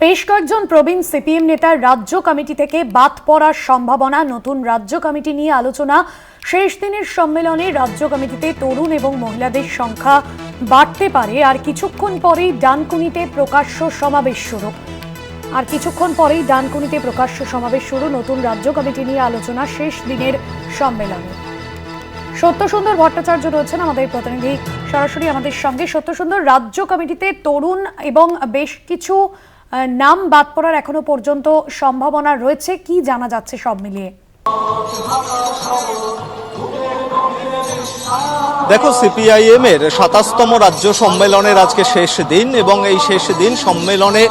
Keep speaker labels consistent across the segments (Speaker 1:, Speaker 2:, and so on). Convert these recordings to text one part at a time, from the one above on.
Speaker 1: বেশ কয়েকজন প্রবীণ সিপিএম নেতার রাজ্য কমিটি থেকে বাদ পড়ার সম্ভাবনা, নতুন রাজ্য কমিটি নিয়ে আলোচনা। শেষ দিনের সম্মেলনে রাজ্য কমিটিতে তরুণ এবং মহিলাদের সংখ্যা বাড়তে পারে। আর কিছুক্ষণ পরেই ডানকুনিতে প্রকাশ্য সমাবেশ শুরু। আর কিছুক্ষণ পরেই ডানকুনিতে প্রকাশ্য সমাবেশ শুরু নতুন রাজ্য কমিটি নিয়ে আলোচনা শেষ দিনের সম্মেলনে। সত্যসুন্দর ভট্টাচার্য রয়েছেন আমাদের প্রতিনিধি। সরাসরি আমাদের সঙ্গে সত্যসুন্দর রাজ্য কমিটিতে তরুণ এবং বেশ কিছু নাম বাদ পড়ার এখনও পর্যন্ত সম্ভাবনা রয়েছে। কি জানা যাচ্ছে সব মিলিয়ে?
Speaker 2: দেখো সিপিআইএম এর সাতাশতম রাজ্য সম্মেলনের আজকে শেষ দিন এবং এই শেষ দিন সম্মেলনে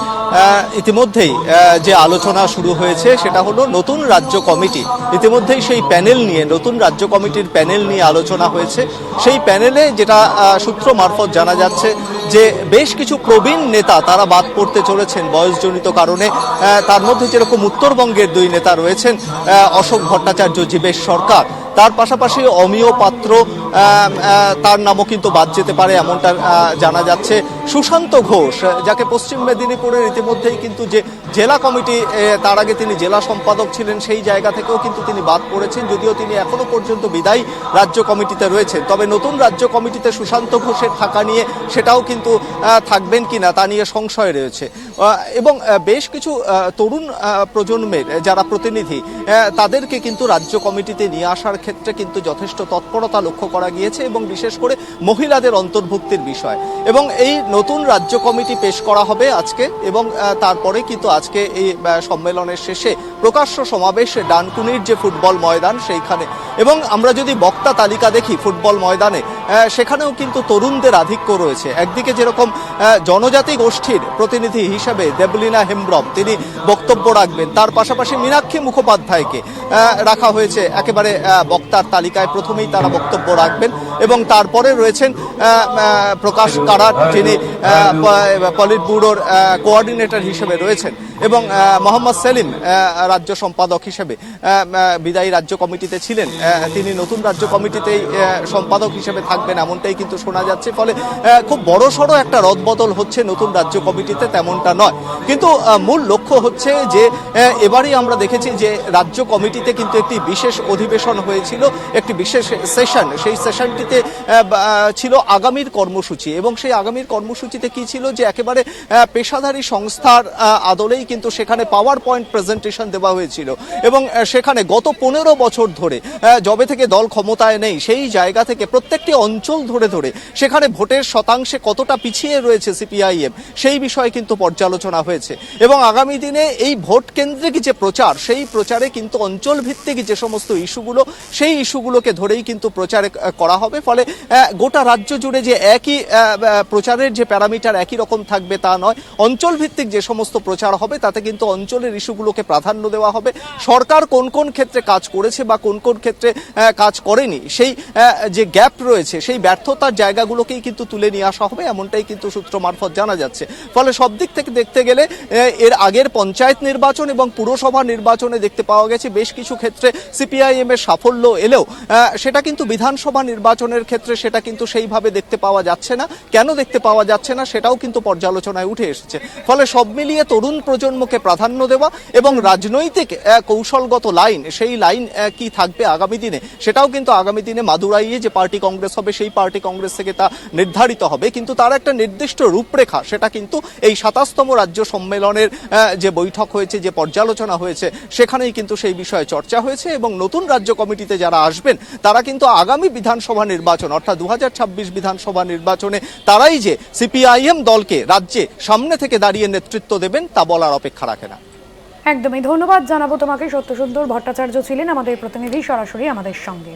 Speaker 2: ইতিমধ্যেই যে আলোচনা শুরু হয়েছে সেটা হলো নতুন রাজ্য কমিটি। ইতিমধ্যেই সেই প্যানেল নিয়ে, নতুন রাজ্য কমিটির প্যানেল নিয়ে আলোচনা হয়েছে। সেই প্যানেলে যেটা সূত্র মারফত জানা যাচ্ছে যে বেশ কিছু প্রবীণ নেতা তারা বাদ পড়তে চলেছেন বয়সজনিত কারণে। তার মধ্যে যেরকম উত্তরবঙ্গের দুই নেতা রয়েছেন অশোক ভট্টাচার্য, জীবেশ সরকার। তার পাশাপাশি অমিয় পাত্র তার নামও কিন্তু বাদ যেতে পারে এমনটা জানা যাচ্ছে। সুশান্ত ঘোষ, যাকে পশ্চিম মেদিনীপুরের ইতিমধ্যেই কিন্তু যে জেলা কমিটি তার আগে তিনি জেলা সম্পাদক ছিলেন সেই জায়গা থেকেও কিন্তু তিনি বাদ পড়েছেন, যদিও তিনি এখনও পর্যন্ত বিদায়ী রাজ্য কমিটিতে রয়েছেন। তবে নতুন রাজ্য কমিটিতে সুশান্ত ঘোষের থাকা নিয়ে সেটাও কিন্তু থাকবেন কিনা তা নিয়ে সংশয় রয়েছে। এবং বেশ কিছু তরুণ প্রজন্মের যারা প্রতিনিধি তাদেরকে কিন্তু রাজ্য কমিটিতে নিয়ে আসার ক্ষেত্রে কিন্তু যথেষ্ট তৎপরতা লক্ষ্য করা গিয়েছে এবং বিশেষ করে মহিলাদের অন্তর্ভুক্তির বিষয়। এবং এই নতুন রাজ্য কমিটি পেশ করা হবে আজকে এবং তারপরে কিন্তু আজকে এই সম্মেলনের শেষে প্রকাশ্য সমাবেশে ডানকুনির যে ফুটবল ময়দান, সেইখানে এবং আমরা যদি বক্তা তালিকা দেখি ফুটবল ময়দানে সেখানেও কিন্তু তরুণদের আধিক্য রয়েছে। একদিকে যেরকম জনজাতি গোষ্ঠীর প্রতিনিধি হিসেবে দেবলিনা হেমব্রম, তিনি বক্তব্য রাখবেন। তার পাশাপাশি মীনাক্ষী মুখোপাধ্যায়কে রাখা হয়েছে একেবারে বক্তার তালিকায়। প্রথমেই তারা বক্তব্য রাখবেন এবং তারপরে রয়েছেন প্রকাশ কারাট, যিনি পলিট ব্যুরোর কোঅর্ডিনেটর হিসেবে রয়েছেন এবং মোহাম্মদ সেলিম রাজ্য সম্পাদক হিসেবে বিদায়ী রাজ্য কমিটিতে ছিলেন। তিনি নতুন রাজ্য কমিটিতেই সম্পাদক হিসেবে থাকবেন এমনটাই কিন্তু শোনা যাচ্ছে। ফলে খুব বড় সড়ো একটা রদবদল হচ্ছে নতুন রাজ্য কমিটিতে, তেমনটা নয়। কিন্তু মূল লক্ষ্য হচ্ছে যে এবারই আমরা দেখেছি যে রাজ্য কমিটিতে কিন্তু একটি বিশেষ অধিবেশন হয়েছিল, একটি বিশেষ সেশন। সেই সেশনটিতে ছিল আগামীর কর্মসূচি এবং সেই আগামীর কর্মসূচিতে কি ছিল যে একেবারে পেশাদারী সংস্থার আদলেই কিন্তু সেখানে পাওয়ার পয়েন্ট প্রেজেন্টেশন দেওয়া হয়েছিল এবং সেখানে গত পনেরো বছর ধরে যবে থেকে দল ক্ষমতায় নেই, সেই জায়গা থেকে প্রত্যেকটি অঞ্চল ধরে ধরে সেখানে ভোটের শতাংশে কতটা পিছিয়ে রয়েছে সিপিআইএম, সেই বিষয়ে কিন্তু পর্যালোচনা হয়েছে এবং আগামী দিনে এই ভোট কেন্দ্রিক যে প্রচার, সেই প্রচারে কিন্তু অঞ্চল ভিত্তিক যে সমস্ত ইস্যুগুলো, সেই ইস্যুগুলোকে ধরেই কিন্তু প্রচারে করা হবে। ফলে গোটা রাজ্য জুড়ে যে একই প্রচারের যে প্যারামিটার একই রকম থাকবে তা নয় অঞ্চল ভিত্তিক যে সমস্ত প্রচার হবে তাতে কিন্তু অঞ্চলের ইস্যুগুলোকে প্রাধান্য দেওয়া হবে। সরকার কোন কোন ক্ষেত্রে কাজ করেছে বা কোন কোন ক্ষেত্রে কাজ করেনি, সেই যে গ্যাপ রয়েছে, সেই ব্যর্থতার জায়গাগুলোকেই কিন্তু তুলে নিয়ে আসা হবে, এমনটাই কিন্তু সূত্র মারফত জানা যাচ্ছে। ফলে সব দিক থেকে দেখতে গেলে এর আগের পঞ্চায়েত নির্বাচন এবং পুরসভা নির্বাচনে দেখতে পাওয়া গেছে বেশ কিছু ক্ষেত্রে সিপিআইএম এর সাফল্য এলেও সেটা কিন্তু বিধানসভা নির্বাচনের ক্ষেত্রে সেটা কিন্তু সেইভাবে দেখতে পাওয়া যাচ্ছে না। কেন দেখতে পাওয়া যাচ্ছে না সেটাও কিন্তু পর্যালোচনায় উঠে এসেছে। ফলে সব মিলিয়ে তরুণ প্রজন্মকে প্রাধান্য দেওয়া এবং রাজনৈতিক কৌশলগত লাইন, সেই লাইন কি থাকবে আগামী দিনে, সেটাও কিন্তু আগামী দিনে মাদুরাইয়ে যে পার্টি কংগ্রেস হবে, সেই পার্টি কংগ্রেস থেকে তা নির্ধারিত হবে। কিন্তু তার একটা নির্দিষ্ট রূপরেখা, সেটা কিন্তু এই সাতাশতম রাজ্য সম্মেলনের যে বৈঠক হয়েছে যে পর্যালোচনা হয়েছে, সেখানেই কিন্তু সেই বিষয়ে চর্চা হয়েছে এবং নতুন রাজ্য কমিটিতে যারা আসবেন, তারা কিন্তু আগামী বিধানসভা নির্বাচন, অর্থাৎ দু হাজার ছাব্বিশ বিধানসভা নির্বাচনে তারাই যে সিপিআইএম দলকে রাজ্যে সামনে থেকে দাঁড়িয়ে নেতৃত্ব দেবেন, তা বলার অপেক্ষা রাখে না।
Speaker 1: একদমই, ধন্যবাদ জানাব তোমাকে। সত্যসুন্দর ভট্টাচার্য ছিলেন আমাদের প্রতিনিধি, সরাসরি আমাদের সঙ্গে।